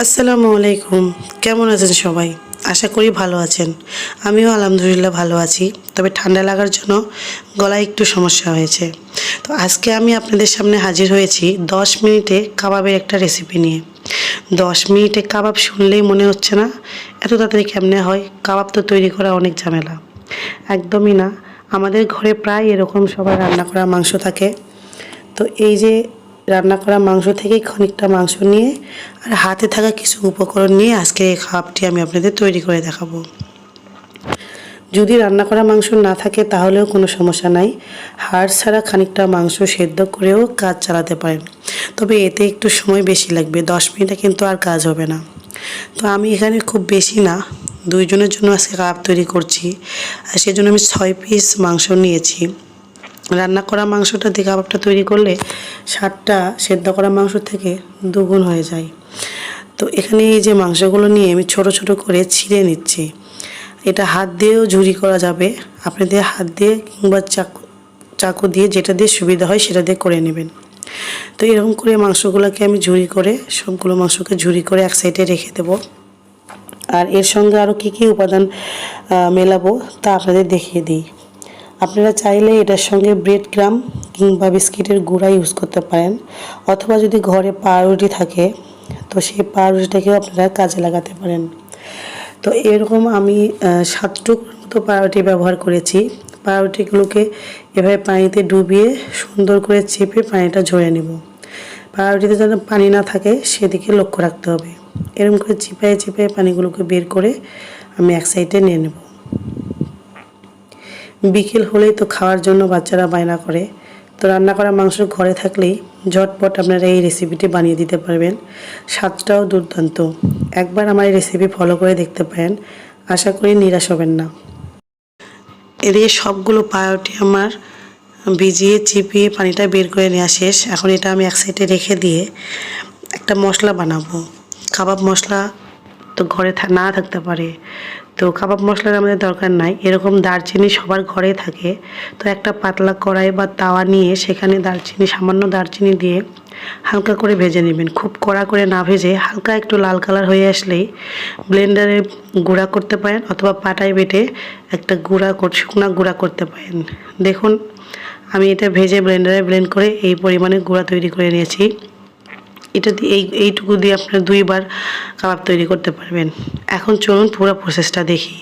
আসসালামু আলাইকুম। কেমন আছেন সবাই? আশা করি ভালো আছেন। আমিও আলহামদুলিল্লাহ ভালো আছি। তবে ঠান্ডা লাগার জন্য গলায় একটু সমস্যা হয়েছে। তো আজকে আমি আপনাদের সামনে হাজির হয়েছি দশ মিনিটে কাবাবের একটা রেসিপি নিয়ে। দশ মিনিটে কাবাব শুনলেই মনে হচ্ছে না, এত তাড়াতাড়ি কেমনে হয়? কাবাব তো তৈরি করা অনেক ঝামেলা। একদমই না। আমাদের ঘরে প্রায় এরকম সবাই রান্না করা মাংস থাকে। তো এই যে রান্না করা মাংস থেকে খানিকটা মাংস নিয়ে আর হাতে থাকা কিছু উপকরণ নিয়ে আজকে এই খাবারটি আমি আপনাদের তৈরি করে দেখাবো। যদি রান্না করা মাংস না থাকে তাহলেও কোনো সমস্যা নাই। হাড় ছাড়া খানিকটা মাংস সেদ্ধ করেও কাজ চালাতে পারেন। তবে এতে একটু সময় বেশি লাগবে, দশ মিনিটে কিন্তু আর কাজ হবে না। তো আমি এখানে খুব বেশি না, দুইজনের জন্য আজকে কাপ তৈরি করছি। আর সেজন্য আমি ছয় পিস মাংস নিয়েছি। রান্না করা মাংসটা দিয়ে কাবাবটা তৈরি করলে স্বাদটা সেদ্ধ করা মাংস থেকে দুগুণ হয়ে যায়। তো এখানে এই যে মাংসগুলো নিয়ে আমি ছোট ছোট করে ছিঁড়ে নিচ্ছি। এটা হাত দিয়েও ঝুরি করা যাবে। আপনাদের হাত দিয়ে কিংবা চাকু চাকু দিয়ে যেটা দিয়ে সুবিধা হয় সেটা দিয়ে করে নেবেন। তো এরকম করে মাংসগুলোকে আমি ঝুরি করে, সবগুলো মাংসকে ঝুরি করে এক সাইডে রেখে দেবো। আর এর সঙ্গে আরও কী কী উপাদান মেলাবো তা আপনাদের দেখিয়ে দিই। আপনারা চাইলে এটার সঙ্গে ব্রেড ক্রাম কিংবা বিস্কিটের গুঁড়া ইউজ করতে পারেন, অথবা যদি ঘরে পাউরুটি থাকে, তো সেই পাউরুটিটাকেও আপনারা কাজে লাগাতে পারেন। তো এরকম আমি সাতটুক মতো পাউরুটি ব্যবহার করেছি। পাউরুটিগুলোকে এভাবে পানিতে ডুবিয়ে সুন্দর করে চেপে পানিটা ঝরে নেব। পাউরুটিতে যেন পানি না থাকে, সেদিকে লক্ষ্য রাখতে হবে। এরকম করে চিপায়ে চিপায়ে পানিগুলোকে বের করে আমি এক সাইডে নিয়ে নেব। বিকেল হলেই তো খাওয়ার জন্য বাচ্চারা বায়না করে। তো রান্না করা মাংস ঘরে থাকলেই ঝটপট আপনারা এই রেসিপিটি বানিয়ে দিতে পারবেন। স্বাদটাও দুর্দান্ত। একবার আমার এই রেসিপি ফলো করে দেখতে পারেন। আশা করি নিরাশ হবেন না। এদিকে সবগুলো পায়োটি আমার ভিজিয়ে চিপিয়ে পানিটা বের করে নেওয়া শেষ। এখন এটা আমি এক সাইডে রেখে দিয়ে একটা মশলা বানাবো। কাবাব মশলা তো ঘরে না থাকতে পারে। তো কাবাব মশলার আমাদের দরকার নাই। এরকম দারচিনি সবার ঘরে থাকে। তো একটা পাতলা কড়াই বা তাওয়া নিয়ে সেখানে দারচিনি, সামান্য দারচিনি দিয়ে হালকা করে ভেজে নেবেন। খুব কড়া করে না ভেজে হালকা একটু লাল কালার হয়ে আসলেই ব্লেন্ডারে গুঁড়া করতে পারেন অথবা পাটায় বেটে একটা গুঁড়া কর- শুকনা গুঁড়া করতে পারেন। দেখুন, আমি এটা ভেজে ব্লেন্ডারে ব্লেন্ড করে এই পরিমাণে গুঁড়া তৈরি করে নিয়েছি। এটা দিয়ে এই, এইটুকু দিয়ে আপনারা দুইবার কাবাব তৈরি করতে পারবেন। এখন চলুন পুরো প্রসেসটা দেখি।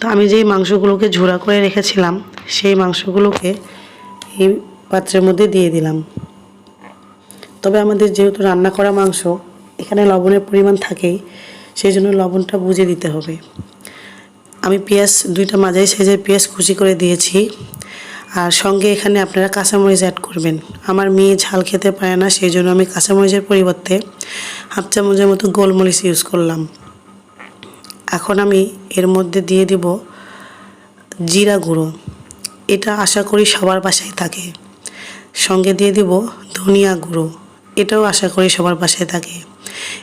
তো আমি যেই মাংসগুলোকে ঝোড়া করে রেখেছিলাম, সেই মাংসগুলোকে এই পাত্রের মধ্যে দিয়ে দিলাম। তবে আমাদের যেহেতু রান্না করা মাংস, এখানে লবণের পরিমাণ থাকেই, সেই জন্য লবণটা বুঝে দিতে হবে। আমি পেঁয়াজ, দুইটা মাঝারি সাইজের পেঁয়াজ কুচি করে দিয়েছি। আর সঙ্গে এখানে আপনারা কাঁচামরিচ অ্যাড করবেন। আমার মেয়ে ঝাল খেতে পারে না সেই জন্য আমি কাঁচামরিচের পরিবর্তে হাফ চামচের মতো গোলমরিচ ইউজ করলাম। এখন আমি এর মধ্যে দিয়ে দিব জিরা গুঁড়ো। এটা আশা করি সবার বাসায় থাকে। সঙ্গে দিয়ে দিব ধনিয়া গুঁড়ো। এটাও আশা করি সবার বাসায় থাকে।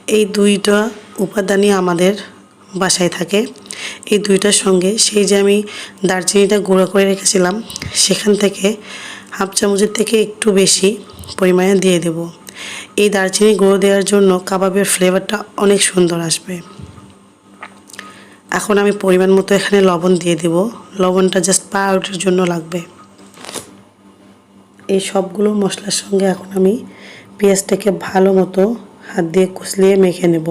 এই দুইটা উপাদানই আমাদের বাসায় থাকে। এই দুইটার সঙ্গে সেই যে আমি দারচিনিটা গুঁড়ো করে রেখেছিলাম, সেখান থেকে হাফ চামচের থেকে একটু বেশি পরিমাণে দিয়ে দেব। এই দারচিনি গুঁড়ো দেওয়ার জন্য কাবাবের ফ্লেভারটা অনেক সুন্দর আসবে। এখন আমি পরিমাণ মতো এখানে লবণ দিয়ে দেব। লবণটা জাস্ট পাউরুটির জন্য লাগবে। এই সবগুলো মশলার সঙ্গে এখন আমি পেঁয়াজটাকে ভালো মতো হাত দিয়ে কুচলিয়ে মেখে নেব।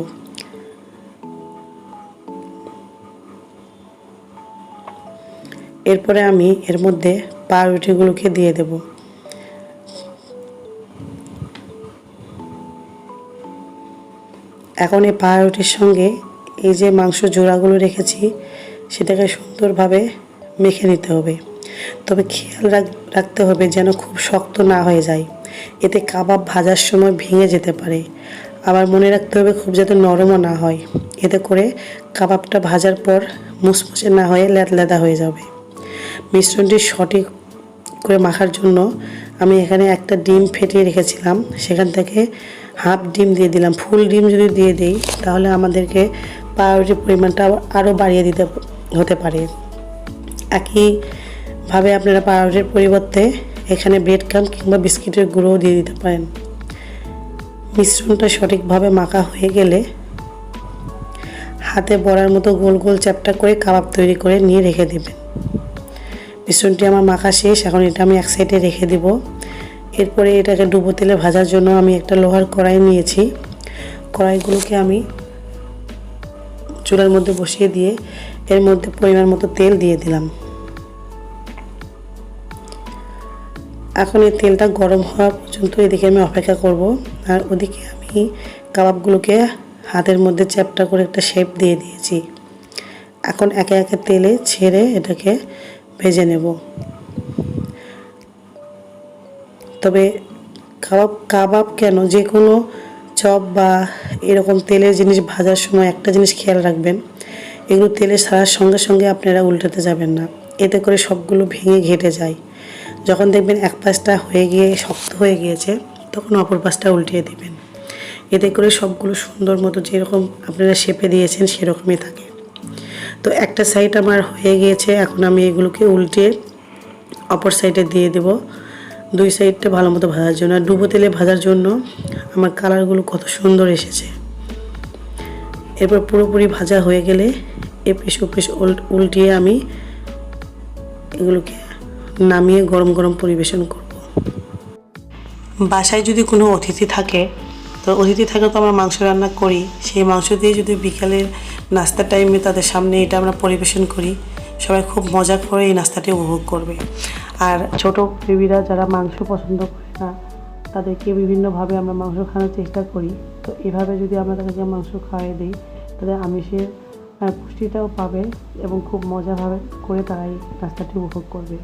এরপরে আমি এর মধ্যে পাউরুটিগুলোকে দিয়ে দেব। এখন এই পাউরুটির সঙ্গে এই যে মাংস জোড়াগুলো রেখেছি, সেটাকে সুন্দরভাবে মেখে নিতে হবে। তবে খেয়াল রাখ- রাখতে হবে যেন খুব শক্ত না হয়ে যায়। এতে কাবাব ভাজার সময় ভেঙে যেতে পারে। আবার মনে রাখতে হবে খুব যাতে নরমও না হয়। এতে করে কাবাবটা ভাজার পর মুসমুসে না হয়ে ল্যাদলেদা হয়ে যাবে। মিশ্রণটি সঠিক করে মাখার জন্য আমি এখানে একটা ডিম ফেটিয়ে রেখেছিলাম। সেখান থেকে হাফ ডিম দিয়ে দিলাম। ফুল ডিম যদি দিয়ে দিই, তাহলে আমাদেরকে পাউরুটির পরিমাণটা আরও বাড়িয়ে দিতে হতে পারে। একইভাবে আপনারা পাউরুটির পরিবর্তে এখানে ব্রেড ক্রাম কিংবা বিস্কিটের গুঁড়োও দিয়ে দিতে পারেন। মিশ্রণটা সঠিকভাবে মাখা হয়ে গেলে হাতে বড়ার মতো গোল গোল চ্যাপটা করে কাবাব তৈরি করে নিয়ে রেখে দেবেন। মিশ্রণটি আমার মাখা শেষ, এখন এটা আমি এক সাইডে রেখে দিব। এরপরে এটাকে ডুবো তেলে ভাজার জন্য আমি একটা লোহার কড়াই নিয়েছি। কড়াইগুলোকে আমি চুলার মধ্যে বসিয়ে দিয়ে এর মধ্যে পরিমাণ মতো তেল দিয়ে দিলাম। এখন এই তেলটা গরম হওয়া পর্যন্ত এদিকে আমি অপেক্ষা করব। আর ওদিকে আমি কাবাবগুলোকে হাতের মধ্যে চ্যাপটা করে একটা শেপ দিয়ে দিয়েছি। এখন একে একে তেলে ছেড়ে এটাকে ভেজে নেব। তবে কাবাব কাবাব কেন? যে কোনো চপ বা এরকম তেলের জিনিস ভাজার সময় একটা জিনিস খেয়াল রাখবেন। এগুলো তেলে সারার সঙ্গে সঙ্গে আপনারা উল্টাতে যাবেন না। এতে করে সবগুলো ভেঙে ঘেটে যায়। যখন দেখবেন এক পাশটা হয়ে গিয়ে শক্ত হয়ে গিয়েছে, তখন অপর পাশটা উল্টিয়ে দিবেন। এতে করে সবগুলো সুন্দর মতো যেরকম আপনারা শেপে দিয়েছেন, সেরকমই থাকে। তো একটা সাইড আমার হয়ে গিয়েছে, এখন আমি এগুলোকে উল্টে অপর সাইডে দিয়ে দেব। দুই সাইডটা ভালো মতো ভাজার জন্য। আর ডুবো তেলে ভাজার জন্য আমার কালারগুলো কত সুন্দর এসেছে। এরপর পুরোপুরি ভাজা হয়ে গেলে এপিস ওপিস উল্টিয়ে আমি এগুলোকে নামিয়ে গরম গরম পরিবেশন করব। বাসায় যদি কোনো অতিথি থাকে, তো অতিথি থাকে তো আমরা মাংস রান্না করি। সেই মাংস দিয়ে যদি বিকালের নাস্তার টাইমে তাদের সামনে এটা আমরা পরিবেশন করি। সবাই খুব মজা করে এই নাস্তাটি উপভোগ করবে। আর ছোট বেবিরা যারা মাংস পছন্দ করে না, তাদেরকে বিভিন্নভাবে আমরা মাংস খাওয়ানোর চেষ্টা করি। তো এভাবে যদি আমরা তাদেরকে মাংস খাওয়াই দিই, তাদের আমিষের পুষ্টিটাও পাবে এবং খুব মজাভাবে করে তারা এই নাস্তাটি উপভোগ করবে।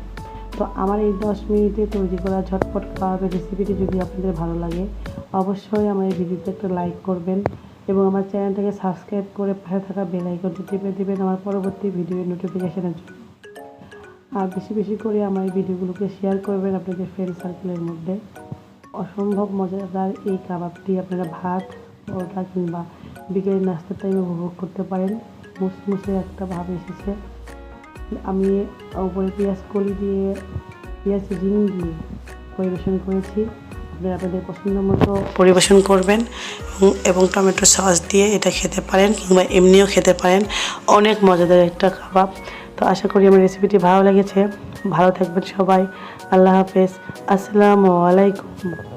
তো আমার এই দশ মিনিটে তৈরি করা ঝটপট খাওয়াবের রেসিপিটি যদি আপনাদের ভালো লাগে, অবশ্যই আমার এই ভিডিওতে একটা লাইক করবেন। এবং আমার চ্যানেলটাকে সাবস্ক্রাইব করে পাশে থাকা বেল টিপে দেবেন আমার পরবর্তী ভিডিওর নোটিফিকেশানের জন্য। আর বেশি বেশি করে আমার এই ভিডিওগুলোকে শেয়ার করবেন আপনাদের ফ্রেন্ড সার্কেলের মধ্যে। অসম্ভব মজাদার এই কাবাবটি আপনারা ভাত, পরোটা কিংবা বিকেলের নাস্তার টাইমে উপভোগ করতে পারেন। মুসমুসে একটা ভাব এসেছে। আমি উপরে পেঁয়াজ কলি দিয়ে, পেঁয়াজ রিং দিয়ে পরিবেশন করেছি। আপনারা আপনাদের পছন্দ মতো পরিবেশন করবেন। এবং টমেটো সস দিয়ে এটা খেতে পারেন কিংবা এমনিও খেতে পারেন। অনেক মজাদার একটা কাবাব। তো আশা করি আমার রেসিপিটি ভালো লেগেছে। ভালো থাকবেন সবাই। আল্লাহ হাফেজ। আসসালামু আলাইকুম।